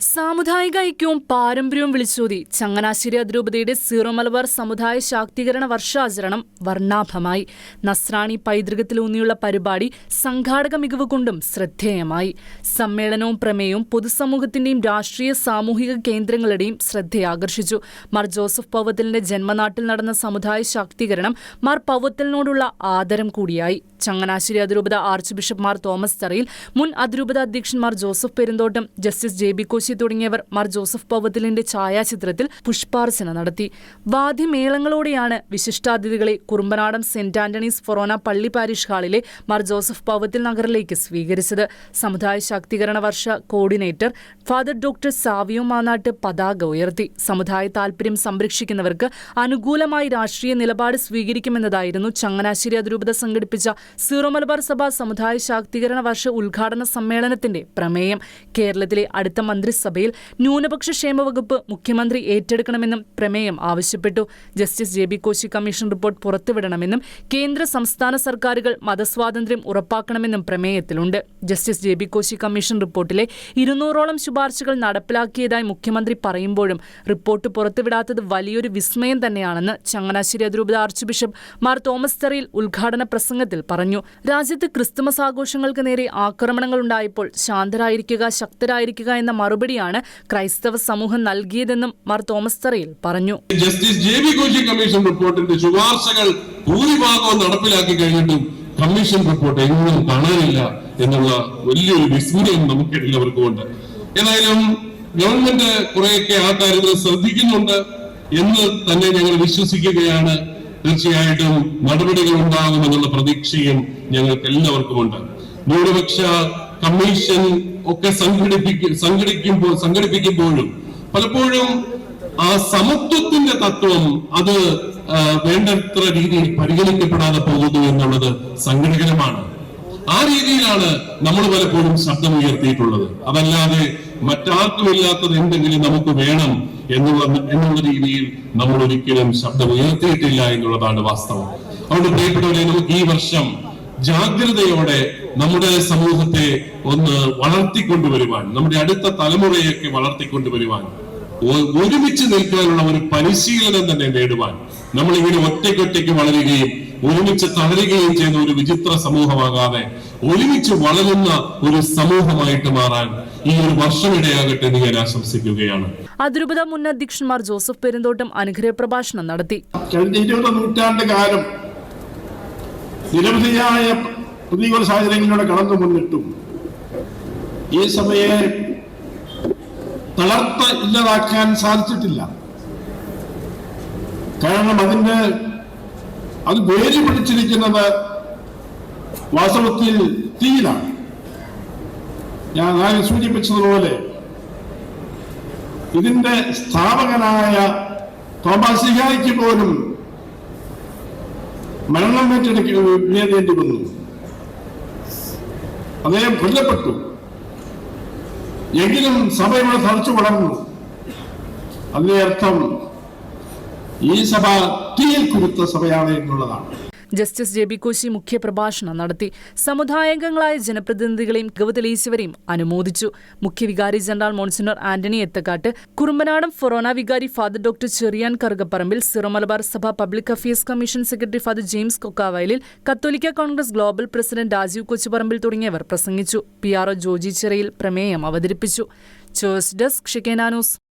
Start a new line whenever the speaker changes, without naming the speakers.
സാമുദായിക ഐക്യവും പാരമ്പര്യവും വിളിച്ചോതി ചങ്ങനാശ്ശേരി അതിരൂപതയുടെ സീറോ മലബാർ സമുദായ ശാക്തീകരണ വർഷാചരണം വർണാഭമായി. നസ്രാണി പൈതൃകത്തിലൂന്നിയുള്ള പരിപാടി സംഘാടക മികവ് കൊണ്ടും ശ്രദ്ധേയമായി. സമ്മേളനവും പ്രമേയവും പൊതുസമൂഹത്തിന്റെയും രാഷ്ട്രീയ സാമൂഹിക കേന്ദ്രങ്ങളുടെയും ശ്രദ്ധയാകർഷിച്ചു. മാർ ജോസഫ് പൗവത്തലിന്റെ ജന്മനാട്ടിൽ നടന്ന സമുദായ ശാക്തീകരണം മാർ പൗവത്തലിനോടുള്ള ആദരം കൂടിയായി. ചങ്ങനാശ്ശേരി അതിരൂപത archbishop Mar Thomas Tharayil മുൻ അതിരൂപത അധ്യക്ഷന്മാർ Joseph Perunthottam justice J B Koshy തുടങ്ങിയവർ മാർ ജോസഫ് പവത്തിലിന്റെ ഛായാചിത്രത്തിൽ പുഷ്പാർച്ചന നടത്തി. വാദ്യമേളങ്ങളോടെയാണ് വിശിഷ്ടാതിഥികളെ കുറുമ്പനാടം സെന്റ് ആന്റണീസ് ഫൊറോന പള്ളി പാരിഷ് ഹാളിലെ മാർ ജോസഫ് പവത്തിൽ നഗറിലേക്ക് സ്വീകരിച്ചത്. സമുദായ ശാക്തീകരണ വർഷ coordinator father doctor Savio Manattu പതാക ഉയർത്തി. സമുദായ താൽപര്യം സംരക്ഷിക്കുന്നവർക്ക് അനുകൂലമായി രാഷ്ട്രീയ നിലപാട് സ്വീകരിക്കുമെന്നതായിരുന്നു ചങ്ങനാശ്ശേരി അതിരൂപത സംഘടിപ്പിച്ച സീറോ മലബാർ സഭ സമുദായ ശാക്തീകരണ വർഷ ഉദ്ഘാടന സമ്മേളനത്തിന്റെ പ്രമേയം. കേരളത്തിലെ അടുത്ത മന്ത്രിസഭയിൽ ന്യൂനപക്ഷ ക്ഷേമ വകുപ്പ് മുഖ്യമന്ത്രി ഏറ്റെടുക്കണമെന്നും പ്രമേയം ആവശ്യപ്പെട്ടു. Justice J B Koshy commission report പുറത്തുവിടണമെന്നും കേന്ദ്ര സംസ്ഥാന സർക്കാരുകൾ മതസ്വാതന്ത്ര്യം ഉറപ്പാക്കണമെന്നും പ്രമേയത്തിലുണ്ട്. Justice J B Koshy commission റിപ്പോർട്ടിലെ ഇരുന്നൂറോളം ശുപാർശകൾ നടപ്പിലാക്കിയതായി മുഖ്യമന്ത്രി പറയുമ്പോഴും റിപ്പോർട്ട് പുറത്തുവിടാത്തത് വലിയൊരു വിസ്മയം തന്നെയാണെന്ന് ചങ്ങനാശ്ശേരി അതിരൂപത archbishop Mar Thomas Tharayil ഉദ്ഘാടന പ്രസംഗത്തിൽ പറഞ്ഞു. രാജ്യത്ത് ക്രിസ്തുമസ് ആഘോഷങ്ങൾക്ക് നേരെ ആക്രമണങ്ങൾ ഉണ്ടായപ്പോൾ ശാന്തരായിരിക്കുക ശക്തരായിരിക്കുക എന്ന മറുപടിയാണ് ക്രൈസ്തവ സമൂഹം നൽകിയതെന്നും മാർ തോമസ് തറയിൽ പറഞ്ഞു.
Justice J B Koshy commission റിപ്പോർട്ടിന്റെ ശുപാർശകൾ ഭൂരിഭാഗവും നടപ്പിലാക്കി കഴിഞ്ഞിട്ടും കമ്മീഷൻ റിപ്പോർട്ട് എങ്ങും കാണാനില്ല എന്നുള്ള വലിയൊരു വിസ്മയം നമുക്ക് എല്ലാവർക്കും ഉണ്ട്. ഏതായാലും ഗവൺമെന്റ് കുറെയൊക്കെ ആ കാര്യങ്ങൾ ശ്രദ്ധിക്കുന്നുണ്ട് എന്ന് തന്നെ ഞങ്ങൾ വിശ്വസിക്കുകയാണ്. തീർച്ചയായിട്ടും നടപടികൾ ഉണ്ടാകുമെന്നുള്ള പ്രതീക്ഷയും ഞങ്ങൾക്ക് എല്ലാവർക്കുമുണ്ട് ന്യൂനപക്ഷ കമ്മീഷൻ ഒക്കെ സംഘടിപ്പിക്കും സംഘടിക്കുമ്പോൾ സംഘടിപ്പിക്കുമ്പോഴും പലപ്പോഴും ആ സമത്വത്തിന്റെ തത്വം അത് വേണ്ടത്ര രീതിയിൽ പരിഗണിക്കപ്പെടാതെ പോകുന്നു എന്നുള്ളത് സങ്കടകരമാണ്. ആ രീതിയിലാണ് നമ്മൾ പലപ്പോഴും ശബ്ദം ഉയർത്തിയിട്ടുള്ളത് അതല്ലാതെ മറ്റാർക്കും ഇല്ലാത്തത് എന്തെങ്കിലും നമുക്ക് വേണം എന്നുള്ള എന്നുള്ള രീതിയിൽ നമ്മൾ ഒരിക്കലും ശബ്ദം ഉയർത്തിയിട്ടില്ല എന്നുള്ളതാണ് വാസ്തവം. അതുകൊണ്ട് പ്രിയപ്പെട്ടവരെ നമുക്ക് ഈ വർഷം ജാഗ്രതയോടെ നമ്മുടെ സമൂഹത്തെ ഒന്ന് വളർത്തിക്കൊണ്ടുവരുവാൻ നമ്മുടെ അടുത്ത തലമുറയൊക്കെ വളർത്തിക്കൊണ്ടുവരുവാൻ ഒരുമിച്ച് നിൽക്കാനുള്ള ഒരു പരിശീലനം തന്നെ നേടുവാൻ നമ്മൾ ഇങ്ങനെ ഒറ്റയ്ക്കൊറ്റയ്ക്ക് വളരുകയും ഒരുമിച്ച് തളരുകയും ചെയ്യുന്ന ഒരു വിചിത്ര സമൂഹമാകാതെ ഒരുമിച്ച് വളരുന്ന ഒരു സമൂഹമായിട്ട് മാറാൻ ഈ ഒരു വർഷം ഇടയാകട്ടെ എന്ന് ഞാൻ ആശംസിക്കുകയാണ്.
അതിരൂപത മുൻ അധ്യക്ഷന്മാർ ജോസഫ് പെരുന്തോട്ടം അനുഗ്രഹ പ്രഭാഷണം നടത്തി.
കഴിഞ്ഞ ഇരുപത് നൂറ്റാണ്ട് കാലം നിരവധിയായ പ്രതികൂല സാഹചര്യങ്ങളിലൂടെ കടന്നു മുന്നിട്ടും ഈ സഭയെ തളർത്ത ഇല്ലാതാക്കാൻ സാധിച്ചിട്ടില്ല. കാരണം അതിന്റെ അത് വേലി പിടിച്ചിരിക്കുന്നത് വാസ്തവത്തിൽ തീയിലാണ്. ഞാൻ ആദ്യം സൂചിപ്പിച്ചതുപോലെ ഇതിന്റെ സ്ഥാപകനായ തോമാസിഹായിക്ക് പോലും മരണം ഏറ്റെടുക്കേണ്ടി വന്നു. അദ്ദേഹം കൊല്ലപ്പെട്ടു. എങ്കിലും സഭ ഇവിടെ വളർന്നു അതിന്റെ അർത്ഥം ഈ സഭ തീയിൽ കുരുത്ത സഭയാണ് എന്നുള്ളതാണ്.
ജസ്റ്റിസ് ജെ ബി കോശി മുഖ്യപ്രഭാഷണം നടത്തി. സമുദായാംഗങ്ങളായ ജനപ്രതിനിധികളെയും മികവ് തെളിയിച്ചവരെയും അനുമോദിച്ചു. മുഖ്യവികാരി general monsignor Antony Ethakkat. Kurumbanadam forane വികാരി father doctor Cherian Karukaparambil. Syro Malabar Sabha public affairs commission secretary father James Kokkavayalil. കത്തോലിക്ക Congress global president Rajeev Kochuparambil തുടങ്ങിയവർ പ്രസംഗിച്ചു. P R O Joji Cheriyil പ്രമേയം അവതരിപ്പിച്ചു. Chairs desk ഷിക്കേനാനൂസ്